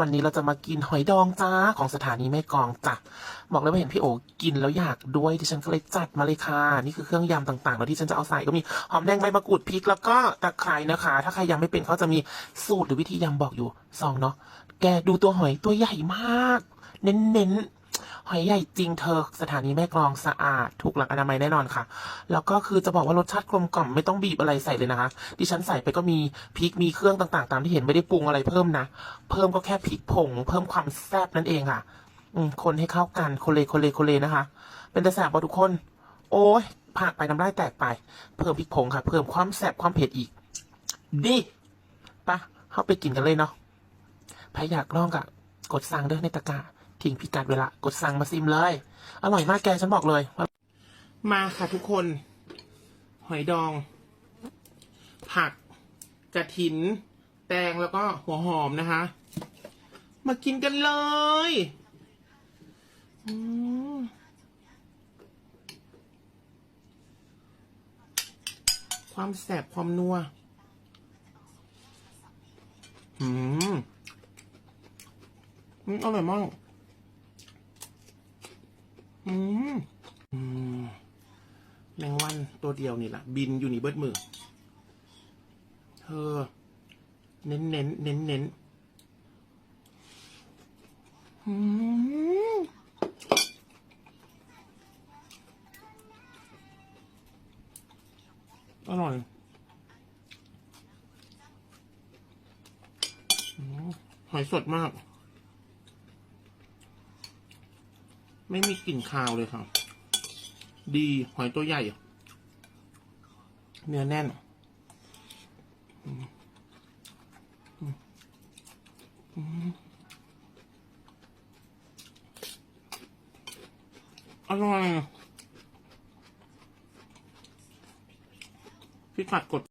วันนี้เราจะมากินหอยดองจ้าของสถานีแม่กองจ้ะบอกเลยว่าเห็นพี่โอกินแล้วอยากด้วยที่ฉันก็เลยจัดมาเลยค่ะนี่คือเครื่องยำต่างๆ แล้วที่ฉันจะเอาใส่ก็มีหอมแดงใบมะกรูดพริกแล้วก็ตะไคร้นะคะ ถ้าใครยังไม่เป็นเขาจะมีสูตรหรือวิธียำบอกอยู่ซองเนาะแกดูตัวหอยตัวใหญ่มาก เน้นๆ หอยใหญ่จริงเธอสถานีแม่กลองสะอาด ถูกหลักอนามัยแน่นอนค่ะ แล้วก็คือจะบอกว่ารสชาติกลมกล่อมไม่ต้องบีบอะไรใส่เลยนะคะ ดิฉันใส่ไปก็มีพริกมีเครื่องต่างๆ ตามที่เห็นไม่ได้ปรุงอะไรเพิ่มนะ เพิ่มก็แค่พริกผง เพิ่มความแซ่บนั่นเองค่ะ อืมคนให้เข้ากันโคเลโคเลโคเลนะคะ เป็นแต่แสบป่ะทุกคน โอ้ยผ่านไปน้ำลายแตกไป เพิ่มพริกผงค่ะ เพิ่มความแซ่บความเผ็ดอีกดิปะเข้าไปกินกันเลยเนาะใครอยากลองกะกดสั่งเด้อในตะกา ทิ้งพิกัดเวลากดสั่งมาซิมเลย อร่อยมากแกฉันบอกเลย มาค่ะทุกคน หอยดอง ผักกระถิน แตงแล้วก็หัวหอมนะคะ มากินกันเลยความแสบความนัว อืม อร่อยมาก อืมอืมแมงวันตัวเดียวนี่แหละบินอยู่นี่เบิดมือเธอเน้นเน้นเน้นเน้นอืมอร่อยหอยสดมาก ไม่มีกลิ่นคาวเลยครับ ดีหอยตัวใหญ่ เนื้อแน่น อร่อยพี่กัดกด